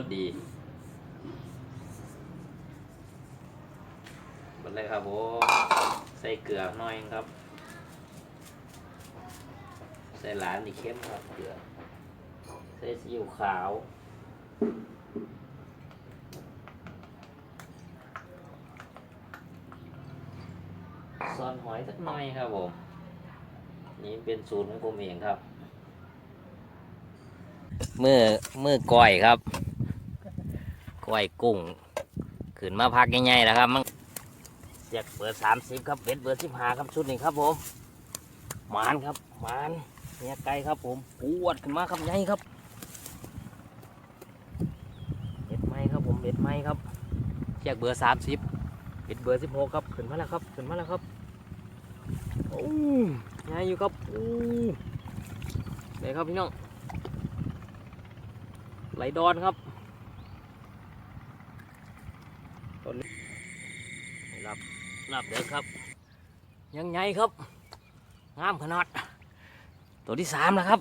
สดีหมดเลยครับผมใส่เกลือหน่อยครับ ใส่หลานนี่เข้มครับเกลือ ใส่ซีอิ๊วขาวซอนหอยสักหน่อยครับผม นี่เป็นสูตรของผมเองครับ มือมือก้อยครับ ก้อยกุ้งขึ้นมาพักง่ายๆแล้วครับมันเสียกเบอร์สามสิบครับเบ็ดเบอร์สิบห้าครับชุดนี้ครับผมหมานครับหมานเนี่ยไก่ครับผมปวดขึ้นมาครับใหญ่ครับเบ็ดไม้ครับผมเบ็ดไม้ครับเสียกเบอร์สามสิบเบ็ดเบอร์สิบหกครับขึ้นมาแล้วครับขึ้นมาแล้วครับโอ้ใหญ่อยู่ครับโอ้ไหนครับพี่น้องไหลดอนครับตอนนี้รับ รับเด้อครับ ยังไงครับ งามขนาด ตัวที่สามแล้วครับ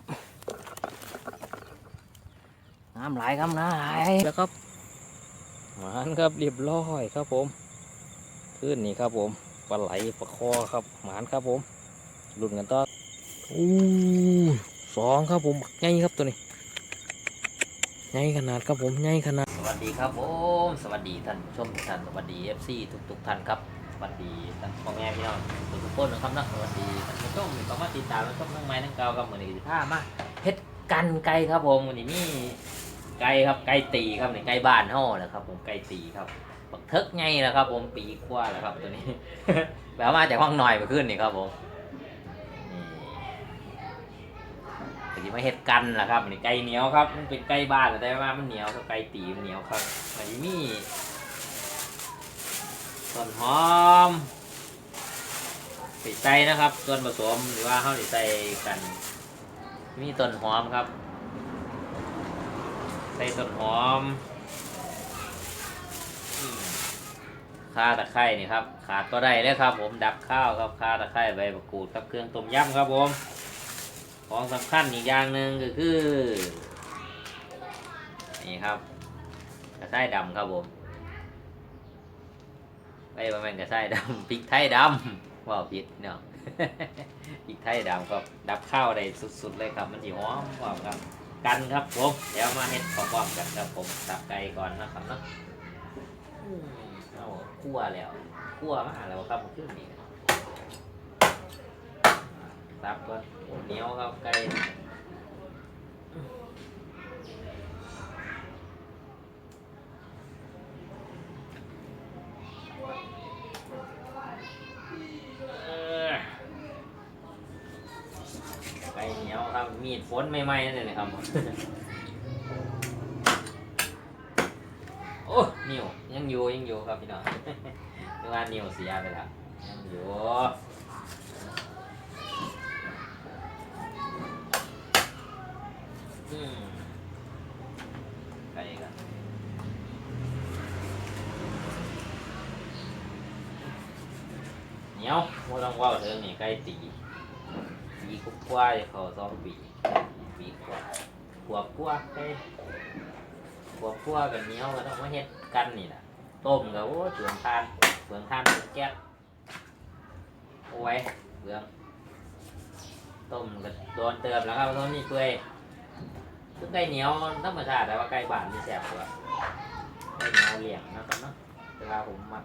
งามหลายครับนะหลายแล้วครับหมานครับเรียบร้อยครับผม ขึ้นนี่ครับผม ปลาไหลปลาคอครับหมานครับผมรุ่นกันต่ออู้สองครับผมบักใหญ่ครับตัวนี้ใหญ่ขนาดครับผมใหญ่ขนาด สวัสดีครับผม สวัสดีท่านผู้ชมทุกท่าน สวัสดี FC ทุกทุกๆท่านครับส วัสดีท่านพ่อแม่พี่น้องทุกทุกคนนะครับนะสวัสดีท่านผู้ชมที่เข้ามาติดตามและชมทั้งไม้ทั้งเกาครับเหมือนนี้ผ้ามาเพชรกันไก่ครับผมวันนี้มีไก่ครับไก่ตีครับในไก่บ้านห่อแหละครับ ผมไก่ตีครับบักเทิกไงแล้วครับ ผมปีกว่าแล้วครับตัวนี้ แบบมาจากห้องหน่อยมาขึ้นนี่ครับผมนี่ตะกี้มาเห็ดกันแหละครับอันนี้ไก่เหนียวครับมันเป็นไก่บ้านแต่ว่ามันเหนียวครับไก่ตีมันเหนียวครับอันนี้มี ต้นหอมติดใจนะครับ ส่วนผสมหรือว่าเขาติดใจกัน มีต้นหอมครับ ใส่ต้นหอมข่าตะไคร่นี่ครับ ขาดก็ได้เลยครับ ผมดับข้าวครับข่าตะไคร่ใบมะกรูดครับเครื่องต้มยำครับผม ของสำคัญอีกอย่างหนึ่งก็คือ นี่ครับกระไส้ดำครับผม ไอ้ประมาณกระไส้ดำพริกไทยดำว่าผิดเนาะพริกไทยดำครับดับข้าวได้สุดๆเลยครับ มันสีหอมกว่าครับ กันครับผมเดี๋ยวมาเฮ็ดพร้อมกันครับผมตับไก่ก่อนนะครับเนาะเอาคั่วแล้วคั่วมาแล้วครับขึ้นนี่ตับก่อนเหนียวครับไก่ ดฝนใหม่ๆนั่นเลยนะครับ โอ้นิวยังอยู่ยังอยู่ครับพี่น้องนึกว่านิวเสียไปแล้วยังอยู่อืมไก่กันเหนียวโมต้องว่าเธอนี่ไก่ตีปีกุ๊กกว่าจะเขาสองปี ขวบกว่าไก่พวกพวกกันเหนียวก็ต้องมาเฮ็ดกันนี่แหละต้มก็โอ้เปลืองทานเปลืองทานเปลืองแก๊สเอาไว้เปลืองต้มก็โดนเติมแล้วครับตอนนี้เปื่อยคือไก่เหนียวธรรมชาติแต่ว่าไก่บ้านมีแสบกว่าไก่เหนียวเลี้ยงนะครับเนาะเวลาผมมัก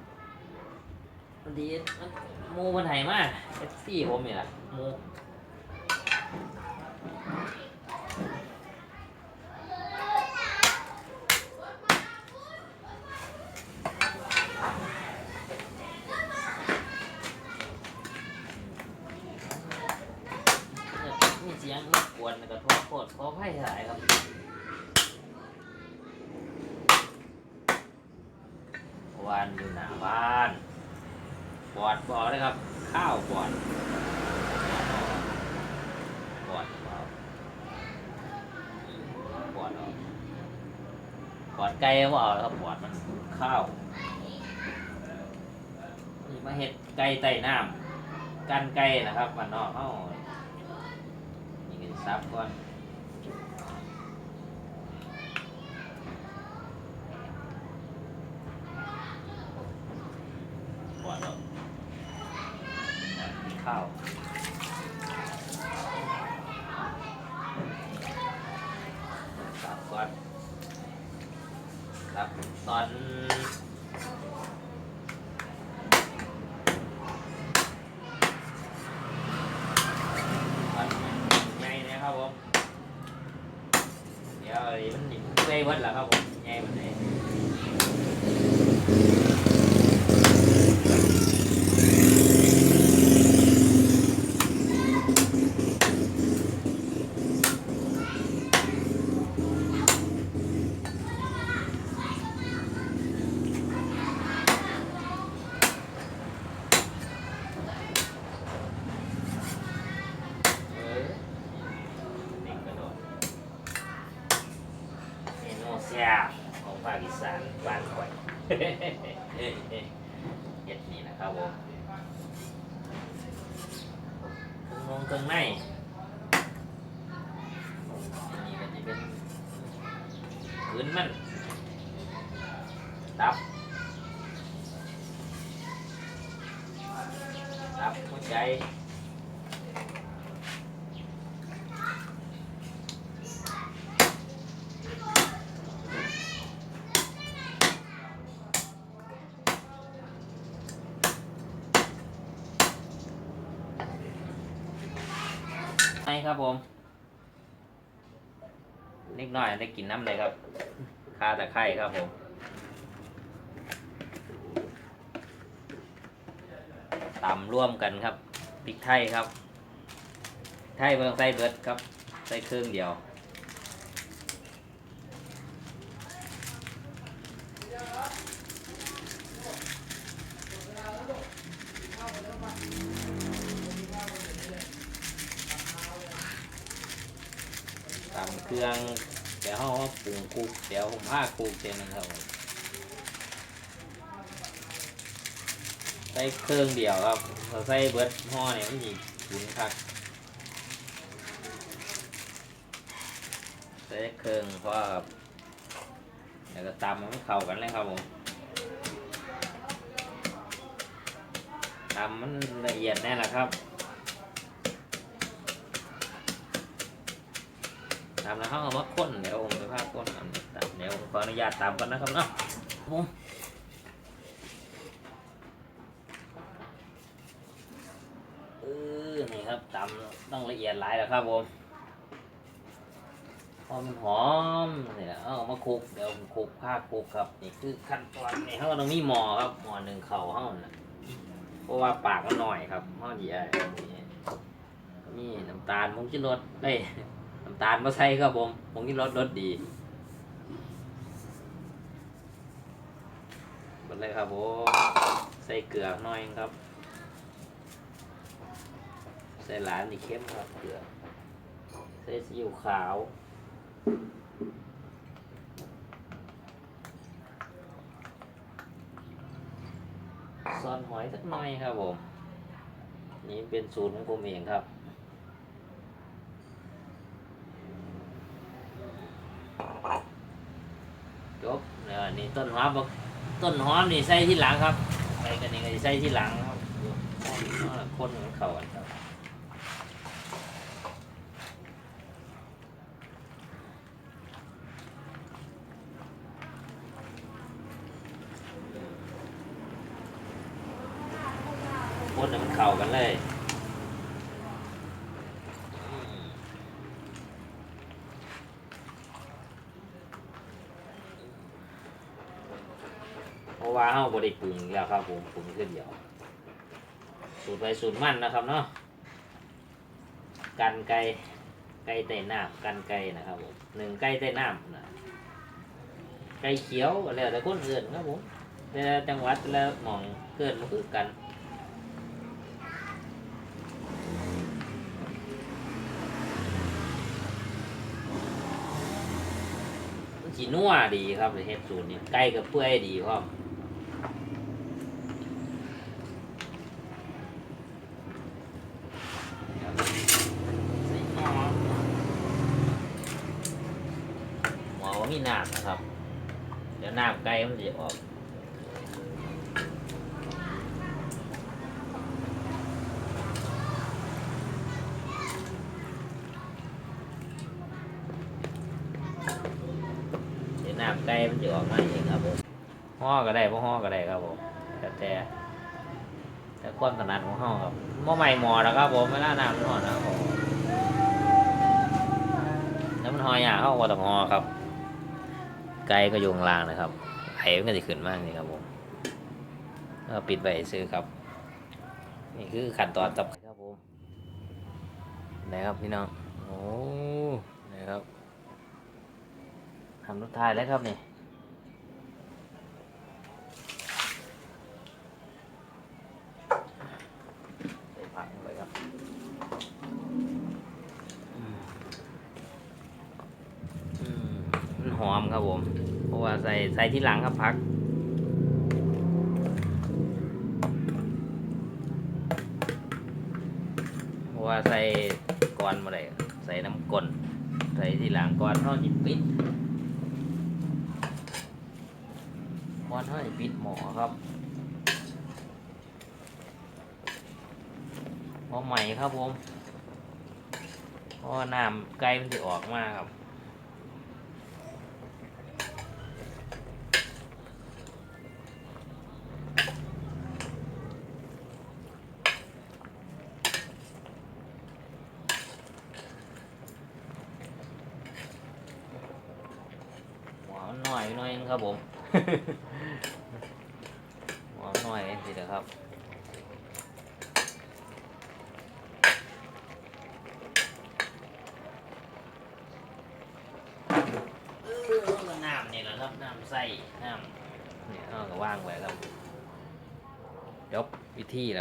มันดีมันหมูมันไห้มากเอฟซี่ผมนี่แหละมูเสียงรบกวนกระทบโคตรขอไพ่หลายครับ วานอยู่หน้าบ้านปอดบอเลยครับ ข้าวปอดปอดเปล่าปอดออกปอดไก่ว่าเอาครับปอดมันข้าวนี่มาเห็ดไก่ไต่น้ำกันไก่นะครับมันนอกเข้านี่ก็ซับก่อน ครับ ตอนตอนใหญ่เนะครับผม เดี๋ยวไอ้มันหยิบเว้ยวัดแล้วครับผมใหญ่มันเลย เออเด็กกระโดดเมนูแซ่บของภาคอีสานบ้านข่อย เฮ็ดนี่นะครับผมเครื่องนงเครื่องในอันนี้ก็จะเป็นพื้นมันดับดับหัวใจ ไม่ ครับผมนิดหน่อยได้กินน้ำเลยครับคาตะไคร่ครับผมตำร่วมกันครับพริกไทยครับ ไทยเบิ่งใส่เบิดครับ ใส่เครื่องเดียว ตำเครื่องเดี๋ยวเขาปรุงคลุกเดี๋ยวผมพาคลุกเองนะครับผมใส่เครื่องเดียวครับเราใส่เบิร์ดห่อเนี่ยมันจีขุนคักใส่เครื่องเพราะว่าครับเดี๋ยวก็ต้มันเข้ากันเลยครับผมตำมันละเอียดแน่ละครับ ตามแล้วเขาเอามาค้นเดี๋ยวผมจะพาค้นตามตามเดี๋ยวผมขออนุญาตตามกันนะครับเนาะผมเออนี่ครับตามต้องละเอียดหลายแล้วครับผมพอมันหอมเนี่ยเอามาคลุกเดี๋ยวผมคลุกผ้าคลุกครับนี่คือขั้นตอนนี่เขาต้องมีหมอครับหมอหนึ่งเข่าเขาน่ะเพราะว่าปากมันหน่อยครับเขาใหญ่นี่มีน้ำตาลมุ้งชิรสเอ้ำตาลมาใส่ครับผมผมกินรสรสดีหมดเลยครับผมใส่เกลือหน่อยครับ ใส่หลานนี่เข้มครับเกลือใส่ซีอิ๊วขาวซอนหอยสักหน่อยครับผม นี่เป็นสูตรของผมเองครับ จ บเนี่ยนี่ต้นหอมบอกต้นหอมนี่ใส่ที่หลังครับใส่กันนี่ก็สิใส่ที่หลังครับคนมันเขากันครับคนให้มันเข้ากันเลยอืม เพราะ ว่าเฮาบ่ได้ปรุงแล้วครับผมปรุงแค่เดียว สูตรไปสูตรมั่นนะครับเนาะกันไก่ไก่ใต้น้ำกันไก่นะครับผมหนึ่งไก่ใต้น้ำนะไก่เขียวก็แล้วแต่คนอื่นครับผมแต่จังหวัดแต่ละหมองเกิดมันคือกันมันสีนัวดีครับเฮ็ดสูตรนี้ไก่กับเปื่อยดีพร้อม ใส่หม้อห ม้อว่ามีน้ำนะครับ เดี๋ยวน้ำไก่มันจะออกเดี๋ยวน้ำไก่มันจะออกมาเองครับผมห่อก็ได้พ่ห่อก็ได้ครับผมแต่แต่แต่ความถนัดของห่อครับหม้อใหม่หมอแล้วครับผมไม่ล่าน้ำมันห่อนะครับผมแล้วมันหอยากเขาวัตองหอครับ ไกลก็ยงล่างนะครับไอ้มันก็จะขึ้นมากนี่ครับผมก็ปิดไว้ซื้อครับ นี่คือขั้นตอนต่อไปครับผมนะครับพี่น้องโอ้นะครับทำรถทายแล้วครับนี่ใส่ผักลงไปครับอืมอืมมัน หอมครับผม เพราะว่าใส่ใส่ที่หลังครับพัก เพราะว่าใส่ก่อนมาเลยใส่น้ำกลนใส่ที่หลังก่อนเท่าจิปิดก่อนเท่าจิปิดหมอครับพอใหม่ครับผมเพราะน้ำไก่มันจะออกมากครับ หวานหน่อยหน่อยนึงครับผมหวานหน่อยสิเด้อครับเออก็น้ำนี่แหละครับน้ำใส่น้ำเนี่ยเอาก็ว่างไว้ครับจบวิธีแล้ว